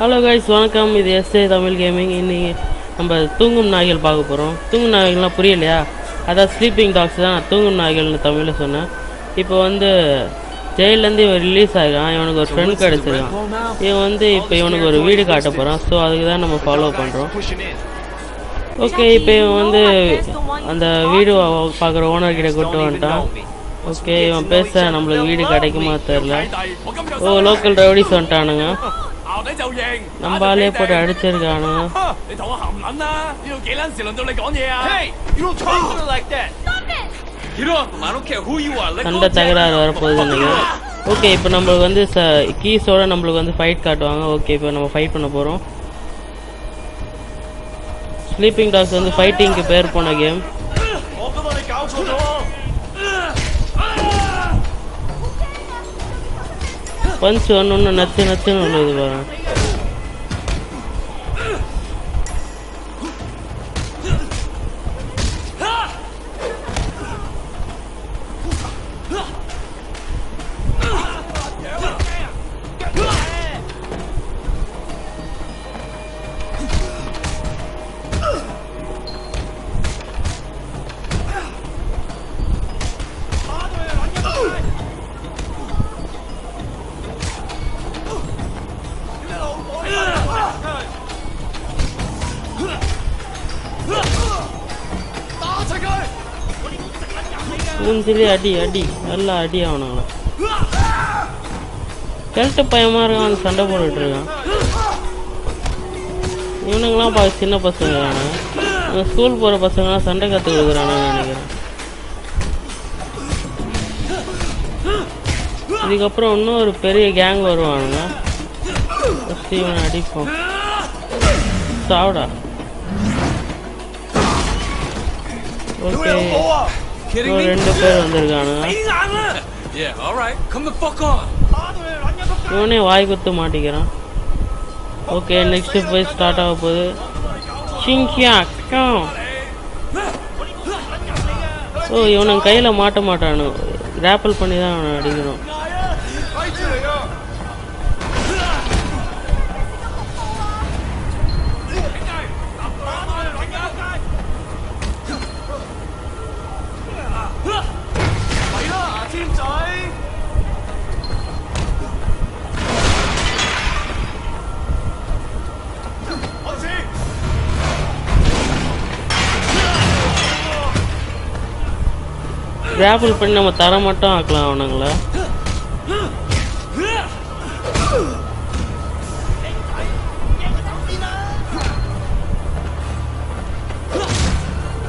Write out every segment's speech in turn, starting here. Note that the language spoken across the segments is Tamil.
ஹலோ கைஸ் வணக்கம். இது எஸ்ஏ தமிழ் கேமிங் இன்னைக்கு நம்ம தூங்கும் நாய்கள் பார்க்க போகிறோம் தூங்கும் நாய்கள்லாம் புரியலையா? அதான் ஸ்லீப்பிங் டாக்ஸ் தான். நான் தூங்கும் நாய்கள்னு தமிழில் சொன்னேன். இப்போ வந்து ஜெயிலேருந்து இவன் ரிலீஸ் ஆகிருக்கான் இவனுக்கு ஒரு ஃப்ரெண்ட் கிடச்சிருக்கான். இவன் வந்து இப்போ இவனுக்கு ஒரு வீடு காட்ட போகிறான் ஸோ அதுக்கு தான் நம்ம ஃபாலோ பண்ணுறோம் ஓகே இப்போ இவன் வந்து அந்த வீடு பார்க்குற ஓனர்கிட்ட கூட்டு வந்துட்டான். ஓகே இவன் பேச நம்மளுக்கு வீடு கிடைக்குமா தெரில ஓ லோக்கல் ரவுடிஸ் வந்துட்டானுங்க. நம்ம ஆளே போட்டு அடிச்சிருக்கானுங்க. சண்டை தகராறு வரப்போகுதுங்க. ஓகே இப்போ நம்மளுக்கு வந்து ச கீஸோட நம்மளுக்கு வந்து ஃபைட் காட்டுவாங்க. ஓகே இப்போ நம்ம ஃபைட் பண்ண போகிறோம் ஸ்லீப்பிங் டாக்ஸ் வந்து ஃபைட்டிங்க்கு பேர் போன கேம் பஞ்ச் ஒன்று ஒன்று நச்சு நச்சுன்னு ஒன்று இது பாருங்க. மூஞ்சிலே அடி அடி. நல்லா அடி அவனுங்கள கிழட்டு பையமா இருக்கான் சண்டை போட்டுட்டு இருக்கான். இவனுங்களாம் பார்க்க சின்ன பசங்க ஸ்கூல் போகிற பசங்களாம் சண்டை கற்றுக் கொடுக்குறானுன்னு நினைக்கிறேன். இதுக்கப்புறம் இன்னும் ஒரு பெரிய கேங் வருவானுங்க. ஃபஸ்ட்டு இவனை அடிப்போம். சாவுடா. ஓகே? ரெண்டு பேர் வந்திருக்கானுங்க. இவனே வாய் குத்து மாட்டிக்கிறான். ஓகே நெக்ஸ்ட் போய் ஸ்டார்ட் ஆக போகுது. சிங்கியா ஸோ இவனுக்கு கையில் மாட்ட மாட்டானு. ரேப்பல் பண்ணி தான் அவனை அடிக்கணும் ரேப்பல் பண்ணி நம்ம தர மட்டும் ஆக்கலாம் அவனுங்கள.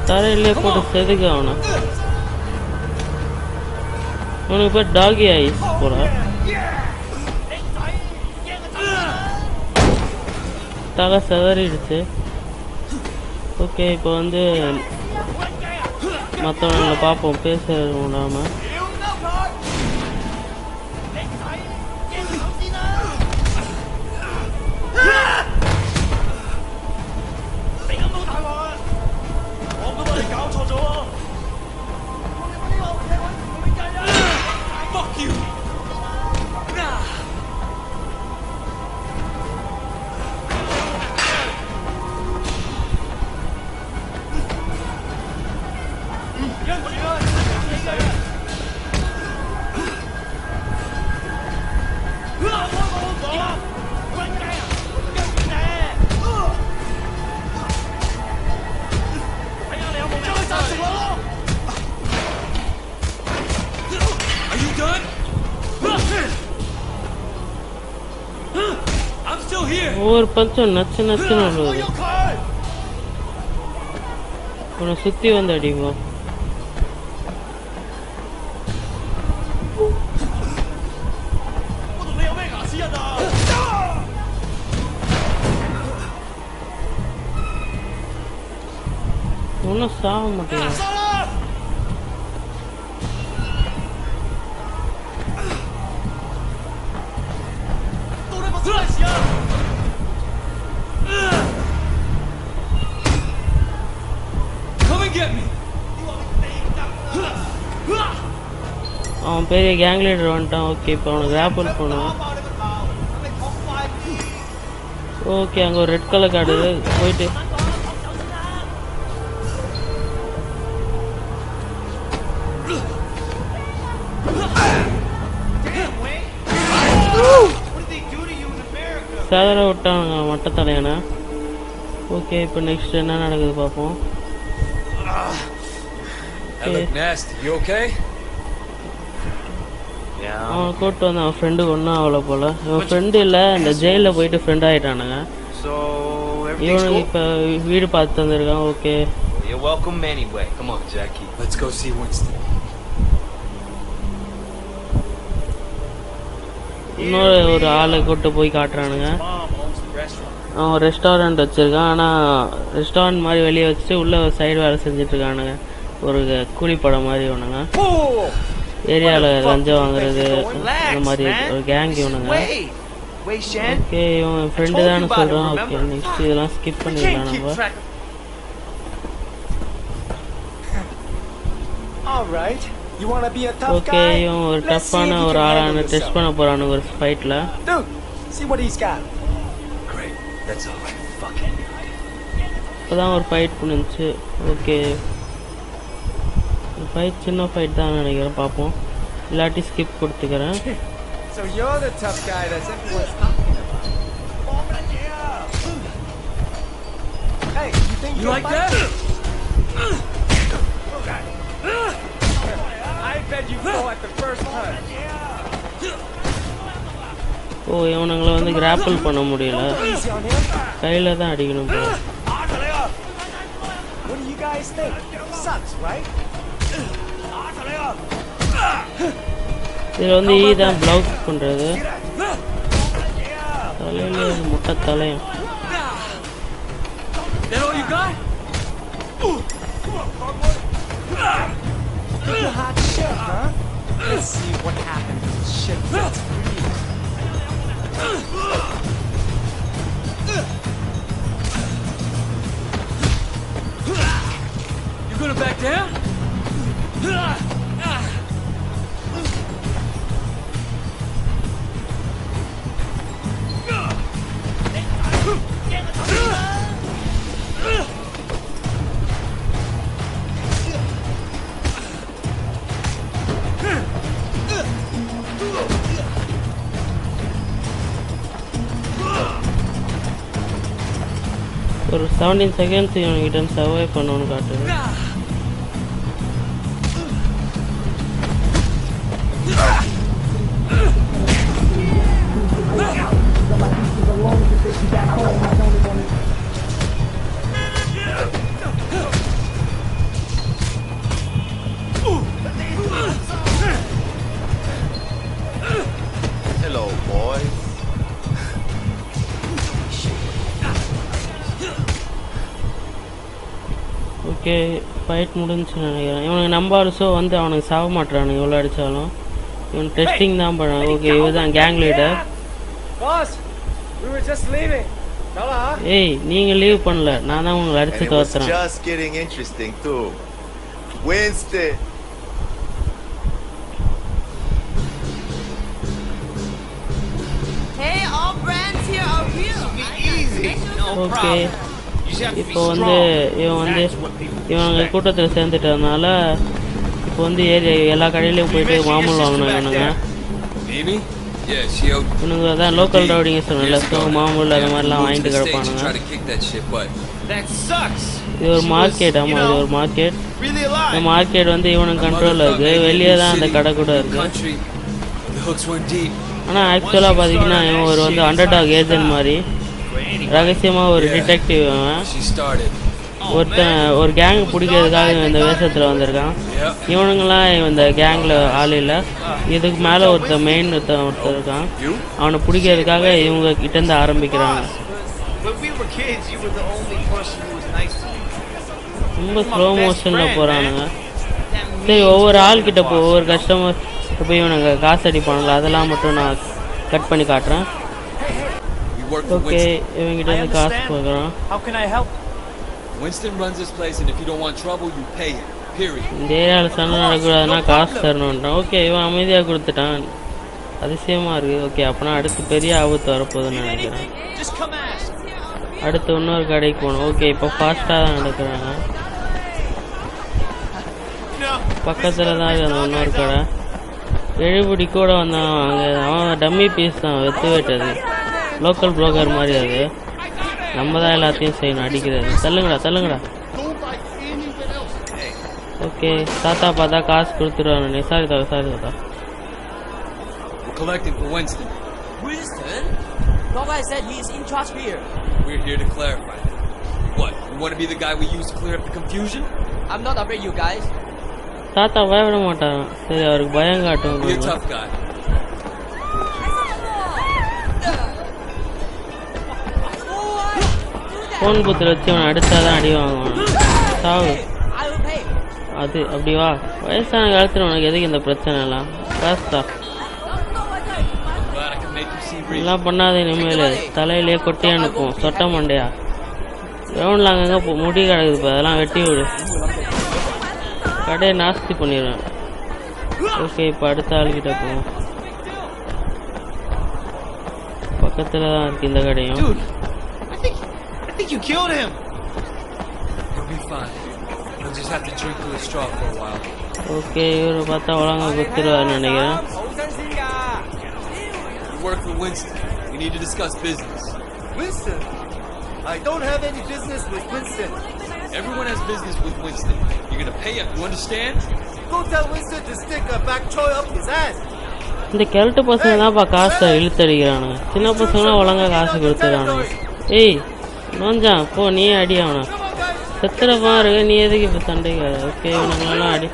தரையிலே போட்டு செதுக்க அவனை. உனக்கு பேர் டாகி ஐஸ் போல. தலை செதறிடுச்சு. ஓகே இப்போ வந்து மற்றவங்களை பார்ப்போம் பேச ஒவ்வொரு பஞ்சம் நச்சு நச்சுன்னு உள்ளது. உன்னை சுற்றி வந்து அடிப்போம் ஒன்றும் சாக மாட்டேங்குது. அவன் பெரிய கேங் லீடர் வந்துட்டான். ஓகே இப்போ அவனுக்கு ரேப்பல் போனான் ஓகே அங்கே ஒரு ரெட் கலர் கார்டு போயிட்டு சேதர விட்டானுங்க மட்ட தலையனை ஓகே இப்போ நெக்ஸ்ட் என்ன நடக்குது பார்ப்போம். அவன் கூப்பிட்டு வந்து அவன் ஃப்ரெண்டு ஒன்றும் ஆகல போல இவன் ஃப்ரெண்டு இல்லை இந்த ஜெயிலில் போயிட்டு ஃப்ரெண்ட் ஆகிட்டானுங்க இவனுக்கு. இப்போ வீடு பார்த்து வந்திருக்கான் okay You're welcome anyway. Come on, Jackie. Let's go see Winston. இன்னொரு ஒரு ஆளை கூட்டு போய் காட்டுறானுங்க. அவன் ரெஸ்டாரண்ட் வச்சுருக்கான். ஆனால் ரெஸ்டாரண்ட் மாதிரி வெளியே வச்சுட்டு உள்ளே சைடு வேலை செஞ்சிட்ருக்கானுங்க ஒரு கூலிப்படம் மாதிரி இவனுங்க. ஏரியாவில் லஞ்சம் வாங்குறது இந்த மாதிரி ஒரு கேங் இவனுங்க. ஓகே இவன் ஃப்ரெண்டு தானே சொல்கிறான் ஓகே நெக்ஸ்ட் இதெல்லாம் ஸ்கிப் பண்ணிடலாம் நம்ம. All right. You want to be a tough okay guy? இவன் ஒரு Let's see டஃப்பான if you ஒரு can ஆளான handle டெஸ்ட் yourself. பண்ண போகிறானுங்க ஒரு ஃபைட்டில் Dude, see what he's got. Great. That's all right. Fucking இப்போ தான் ஒரு ஃபைட் பண்ணுச்சு ஓகே ஃபைட் சின்ன ஃபைட் தான் நினைக்கிறேன் பார்ப்போம் இல்லாட்டி ஸ்கிப் கொடுத்துக்கிறேன் So you're the tough guy that's everyone's talking about. Hey, you think you like that? ஓ இவனுங்களை வந்து கிராப்பிள் பண்ண முடியல. கையில் தான் அடிக்கணும் right? இதில் வந்து ஈ தான் ப்ளவுஸ் பண்ணுறது தலையில முட்டை தலையும் That all you got? Hot shit, huh? Let's see what happens when shit gets real. You gonna back down? Seventeen seconds இவன்கிட்ட சர்வை பண்ணணும்னு காட்டுது ஃபைட் முடிஞ்சுன்னு நினைக்கிறேன். இவனுக்கு நம்பாலுசோ வந்து அவனுக்கு சாக மாட்டுறானுங்க எவ்வளோ அடித்தாலும் இவன் டெஸ்டிங் தான் பண்ணான் ஓகே இவன் தான் கேங் லீடர் ஏய் நீங்கள் லீவ் பண்ணல. நான் தான் உங்களை அடிச்சு தோத்துறேன் just getting interesting, too. Winston. Hey, all brands here are real. Easy. இப்போ வந்து இவன் வந்து இவனுங்க கூட்டத்தில் சேர்ந்துட்டதுனால இப்போ வந்து ஏரி எல்லா கடையிலையும் போயிட்டு மாமூல் வாங்கணும் இவனுங்க. இவனுங்க தான் லோக்கல் ரவுடிங்க சொன்னல ஸோ மாமூல் அது மாதிரிலாம் வாங்கிட்டு கிடப்பானுங்க. இது ஒரு மார்க்கெட் ஆமாம் இது ஒரு மார்க்கெட் இந்த. மார்க்கெட் வந்து இவனுக்கு கண்ட்ரோலில் இருக்குது வெளியே தான் அந்த கடை கூட இருக்குது. ஆனால் ஆக்சுவலாக பார்த்தீங்கன்னா இவன் ஒரு வந்து அண்டர் டாக் ஏஜென்ட் மாதிரி. ரகசியமாக ஒரு டிடெக்டிவ். ஒருத்தன் ஒரு கேங் பிடிக்கிறதுக்காக இந்த வேஷத்தில் வந்திருக்கான். Yep. இவனுங்களாம் இந்த கேங்கில் ஆள் இல்லை. இதுக்கு மேலே ஒருத்தன் மெயின் ஒருத்தன் ஒருத்தர் இருக்கான்? அவனை பிடிக்கிறதுக்காக இவங்க கிட்டேருந்து ஆரம்பிக்கிறாங்க. Me. ரொம்ப ஸ்லோ மோஷனில் போகிறானுங்க சரி ஒவ்வொரு ஆள் கிட்ட போ ஒவ்வொரு கஸ்டமர் போய் இவனுங்க காசு அடிப்பானுங்களா? அதெல்லாம் மட்டும் நான் கட் பண்ணி காட்டுறேன். Work for okay Winston. காசு பார்க்குறான் How can I help? Winston runs this place, and if you don't want trouble, you pay him. Period. ஏரியாவில் சண்டை நடக்கூடாதுன்னா காசு தரணுன்றான் ஓகே இவன் அமைதியாக கொடுத்துட்டான். அதிசயமாக இருக்குது ஓகே அப்போனா அடுத்து பெரிய ஆபத்து வரப்போகுதுன்னு நினைக்கிறேன். அடுத்து இன்னொரு கடைக்கு போகணும். ஓகே இப்போ ஃபாஸ்ட்டாக தான் நடக்கிறாங்க. பக்கத்தில் தான் இருக்குது அந்த இன்னொரு கடை. எழுபடி கூட வந்தான். அங்கே அவன் டம்மி பீஸ் தான். வெத்து வெட்டது. லோக்கல் புரோக்கர் மாதிரி அது நம்ம தான் எல்லாத்தையும் செய்யணும் அடிக்கிறது தள்ளுங்கடா தள்ளுங்கடா ஓகே தாத்தா பார்த்தா காசு கொடுத்துருவானு சாரி தாத்தா சாரி தாத்தா We're collecting for Winston. Winston? Dog guy said he's in charge here. We're here to clarify that. What? You want to be the guy we use to clear up the confusion? I'm not afraid, you guys. தாத்தா பயப்பட மாட்டாராம் சரி அவருக்கு பயம் காட்டும் Be a tough guy. Phone பூத்தில் வச்சு அவனை அடித்தாதான் அடி வாங்குவான். சாவு. அது அப்படி வா. வயசான காலத்தில் உனக்கு எதுக்கு இந்த பிரச்சனை எல்லாம் காசு எல்லாம் பண்ணாத இனிமேல். தலையிலே கொட்டி அனுப்பும் சொட்ட மண்டையா? கிரவுண்டில் அங்கங்கே போ- முடி கிடக்குது இப்போ அதெல்லாம் வெட்டி விடு. கடையை நாஸ்தி பண்ணிடுவேன். ஓகே இப்போ அடுத்த ஆளுகிட்ட போவோம். பக்கத்தில் தான் இருக்கு இந்த கடையும். think you killed him. You'll be fine. You'll just have to drink through a straw for a while. Okay இவரை பார்த்தா ஒழுங்கா குத்துருவாருன்னு நினைக்கிறேன் You work for Winston. We need to discuss business. Winston. I don't have any business with Winston. Everyone has business with Winston. You're gonna pay up. You understand? Go tell Winston to stick a back toy up his ass. இந்த கிழட்டு பசங்க தான்ப்பா காசை இழுத்தடிக்கிறானுங்க சின்ன பசங்களாம் ஒழுங்கா காசு கொடுத்துறானுங்க ஏய் நோஞ்சான் போ நீயே அடி அவனை. Come on, நீ எதுக்கு இப்போ சண்டைக்கு ஓகே இவனுங்களெல்லாம் அடி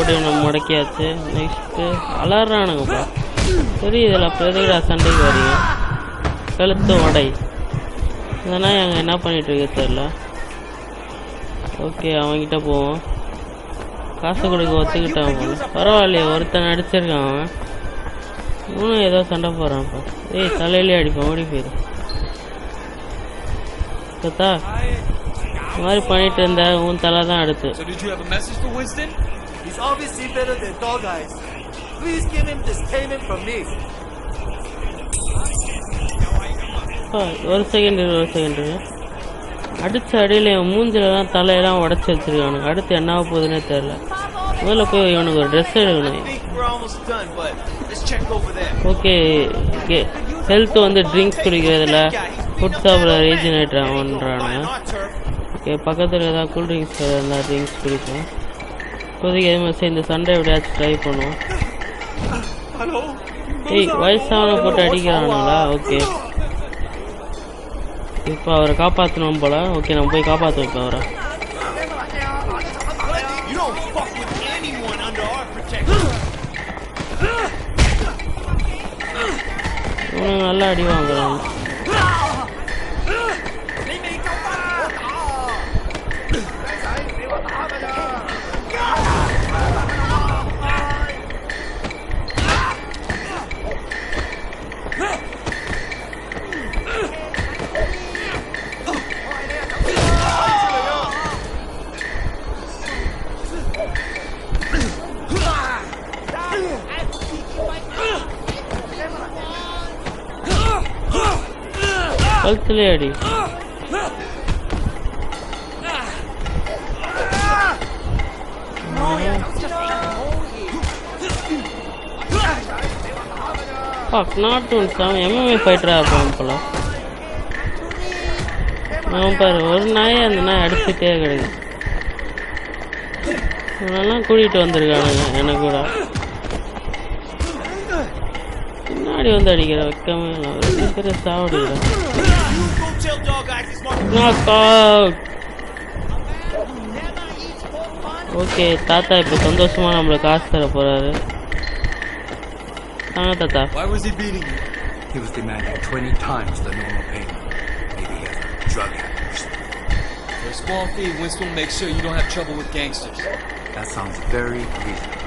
போட்டு நம்ம முடக்கியாச்சு. நெக்ஸ்ட்டு அலறானுங்கப்பா சரி இதில் பிரதிகிடா சண்டைக்கு வரீங்க. கழுத்து உடை. இதெல்லாம் அங்கே என்ன பண்ணிட்டு இருக்க தெரில ஓகே அவன்கிட்ட போவோம். காசு கொடுக்க ஒத்துக்கிட்டான் போல பரவாயில்லையே ஒருத்தன் அடிச்சிருக்கான் அவன். இன்னும் ஏதோ சண்டை போகிறான்ப்பா ஏய் தலையிலே அடிப்பான் ஓடி போயிரு. பார்த்தா இந்த மாதிரி பண்ணிட்டு இருந்த உன் தலை தான் அடுத்து. Obviously better than dog eyes. Please give him this payment from me. ஒரு செகண்ட் ஒரு செகண்ட் அடிச்ச அடியில் என் மூஞ்சிலலாம் தலையெல்லாம் உடச்சி வச்சிருக்கானுங்க அடுத்து என்ன ஆக போகுதுன்னே தெரில முதல்ல போய் இவனுக்கு ஒரு ட்ரெஸ் எடுக்கணும். ஓகே ஓகே ஹெல்த் வந்து ட்ரிங்க்ஸ் குடிக்கிறதுல ஃபுட் ஆகுன்றானுங்க Not turf. ஓகே பக்கத்தில் ஏதாவது கூல் ட்ரிங்க்ஸ் இருந்தால் ட்ரிங்க்ஸ் குடிப்போம் இப்போதைக்கு எதுவுமே சரி இந்த சண்டை எப்படியாச்சும் ட்ரை பண்ணுவோம்? ஏய் வயசான போட்டு அடிக்கிறானுங்களா ஓகே. இப்போ அவரை காப்பாற்றணும் போல. ஓகே நம்ம போய் காப்பாற்றுவோம் இப்போ அவரை. இவனுங்க நல்லா அடி வாங்குறாங்க. கழுத்துலே அடி ஃபக் நாட் one அவன் எம்எம்ஏ ஃபைட்டராக இருப்பான் போல. அவன் பாரு ஒரு நாய் அந்த நாய் அடிச்சுட்டே கிடையாது இவனெல்லாம் கூட்டிகிட்டு வந்திருக்கானுங்க எனக்கு கூட. பின்னாடி வந்து அடிக்கிற வைக்காம இல்லை. ரெண்டு பேரும் eyes it's my knock out okay தாத்தா இப்போ சந்தோஷமா நம்மளுக்கு காசு தர போறாரு ஆ தாத்தா Why was he beating you? He was demanding 20 times the normal payment. Maybe he has drug habits. For a small fee, Winston will make sure you don't have trouble with gangsters. That sounds very reasonable.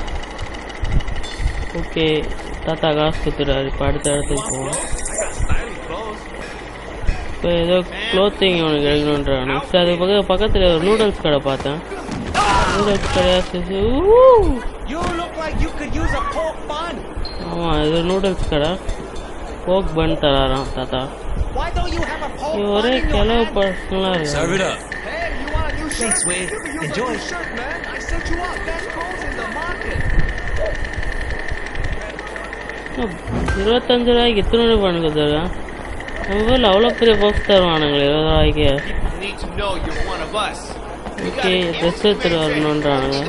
Okay தாத்தா காசு கொடுத்துட்டாரு இப்போ அடுத்த இடத்துக்கு போவோம் இப்போ ஏதோ க்ளோத்திங் உனக்கு எடுக்கணுன்றாங்க நெக்ஸ்ட் அது பக்கம் பக்கத்தில் ஒரு நூடுல்ஸ் கடை பார்த்தேன் நூடுல்ஸ் கடையா சரி You look like you could use a pork bun. ஆமாம் இது நூடுல்ஸ் கடை போக் பன் தராராம் தாத்தா ஒரே கிளவு? பர்சனலாக Serve இருக்கு it up. Hey, you want a new shirt? Thanks, Wade. Enjoy. shirt, man. I set you up. Best clothes in the market. இருபத்தஞ்சு ரூபாய்க்கு இத்தனை பண்ணுங்க தருவேன் அவ்வளோ பெரிய பாக்ஸ் தருவானுங்களே இருபது ரூபாய்க்கு ஓகே ட்ரெஸ் எடுத்துட்டு வரணுன்றானுங்க.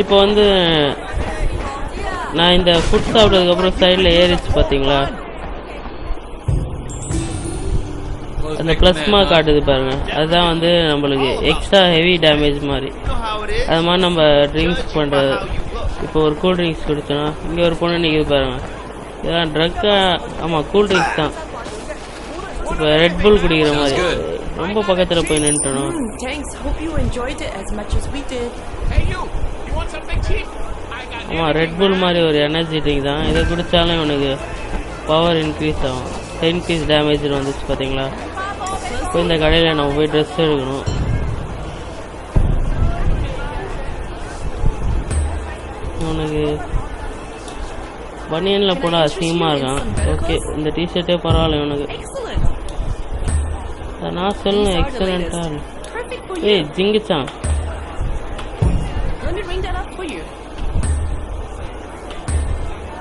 இப்போ வந்து நான் இந்த ஃபுட் சாப்பிட்டதுக்கப்புறம் சைடில் ஏறிச்சு பார்த்தீங்களா அந்த ப்ளஸ் மார்க் காட்டுது பாருங்க. அதுதான் வந்து நம்மளுக்கு எக்ஸ்ட்ரா ஹெவி டேமேஜ் மாதிரி. அது மாதிரி நம்ம ட்ரிங்க்ஸ் பண்ணுறது இப்போ ஒரு கூல் ட்ரிங்க்ஸ் குடிச்சோன்னா இங்கே ஒரு பொண்ணு நிற்கிது பாருங்கள் இதெல்லாம் ட்ரக்கா ஆமாம் கூல் ட்ரிங்க்ஸ் தான். இப்போ ரெட் புல் குடிக்கிற மாதிரி. ரொம்ப பக்கத்தில் போய் நின்றுட்டணும் thanks. Hope you enjoyed it as much as we did. Hey, you. You want something cheap? I got ஆமாம் ரெட் புல் மாதிரி ஒரு எனர்ஜி ட்ரிங்க் தான். இதை குடித்தாலும் இவனுக்கு பவர் இன்க்ரீஸ் ஆகும். இன்க்ரீஸ் டேமேஜ் வந்துச்சு பார்த்தீங்களா இப்போ இந்த கடையில் நம்ம போய் ட்ரெஸ் எடுக்கணும். உனக்கு பனியனில் போட அசிங்கமாக இருக்கான் ஓகே இந்த டிஷர்ட்டே பரவாயில்ல இவனுக்கு நான் சொல்லணும் எக்ஸலண்ட்டாக ஏய். ஜிங்கிச்சான்.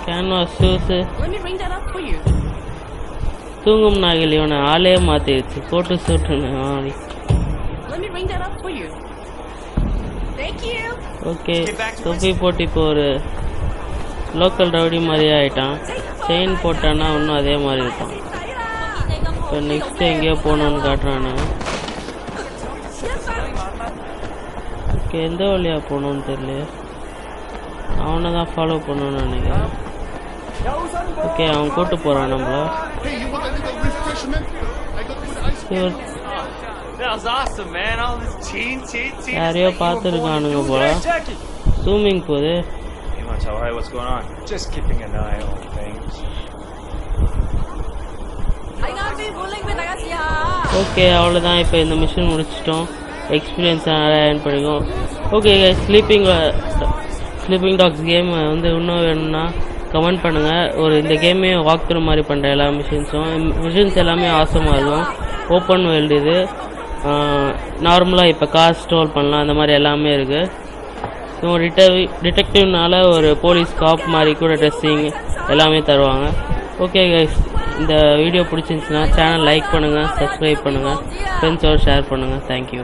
Canvas shoes. தூங்கும் நாகில் இவனை ஆளே மாற்றிடுச்சு போட்டு சூட்டுன்னு ஆடி. ஓகே தொப்பி போட்டு இப்போ ஒரு லோக்கல் ரவுடி மாதிரி ஆயிட்டான். செயின் போட்டான்னா இன்னும் அதே மாதிரி இருப்பான் இப்போ நெக்ஸ்ட் எங்கேயோ போகணுன்னு காட்டுறானு. ஓகே எந்த வழியாக போகணுன்னு தெரியல அவனை தான் ஃபாலோ பண்ணணும்னு நினைக்கிறேன். ஓகே அவன் கூட்டு போகிறான் நம்மள. யாரையோ பார்த்துருக்கானுங்க போல. ஸ்விம்மிங் போகுது. Hey, Montel, hey, what's going on? Just keeping an eye on things. Okay அவ்வளோதான் இப்போ இந்த மிஷின் முடிச்சிட்டோம். எக்ஸ்பீரியன்ஸ் நிறையா ஏர்ன் பண்ணிக்கும் okay sleeping Sleeping Dogs game வந்து இன்னும் வேணும்னா கமெண்ட் பண்ணுங்கள் ஒரு இந்த கேமே வாக் த்ரூ மாதிரி பண்ணுற எல்லா மிஷின்ஸும் மிஷின்ஸ் எல்லாமே ஆசமாக இருக்கும். ஓப்பன் வேல்டு இது. நார்மலாக இப்போ கார் ஸ்டோர் பண்ணலாம். அந்த மாதிரி எல்லாமே இருக்குது ஸோ டிடெக்டிவ் டிடெக்டிவ்னால ஒரு போலீஸ் காப் மாதிரி கூட ட்ரெஸ்ஸிங் எல்லாமே தருவாங்க. ஓகே கைஸ் இந்த வீடியோ பிடிச்சிருந்துச்சுன்னா சேனல் லைக் பண்ணுங்கள் சப்ஸ்கிரைப் பண்ணுங்கள் ஃப்ரெண்ட்ஸோட ஷேர் பண்ணுங்கள் தேங்க்யூ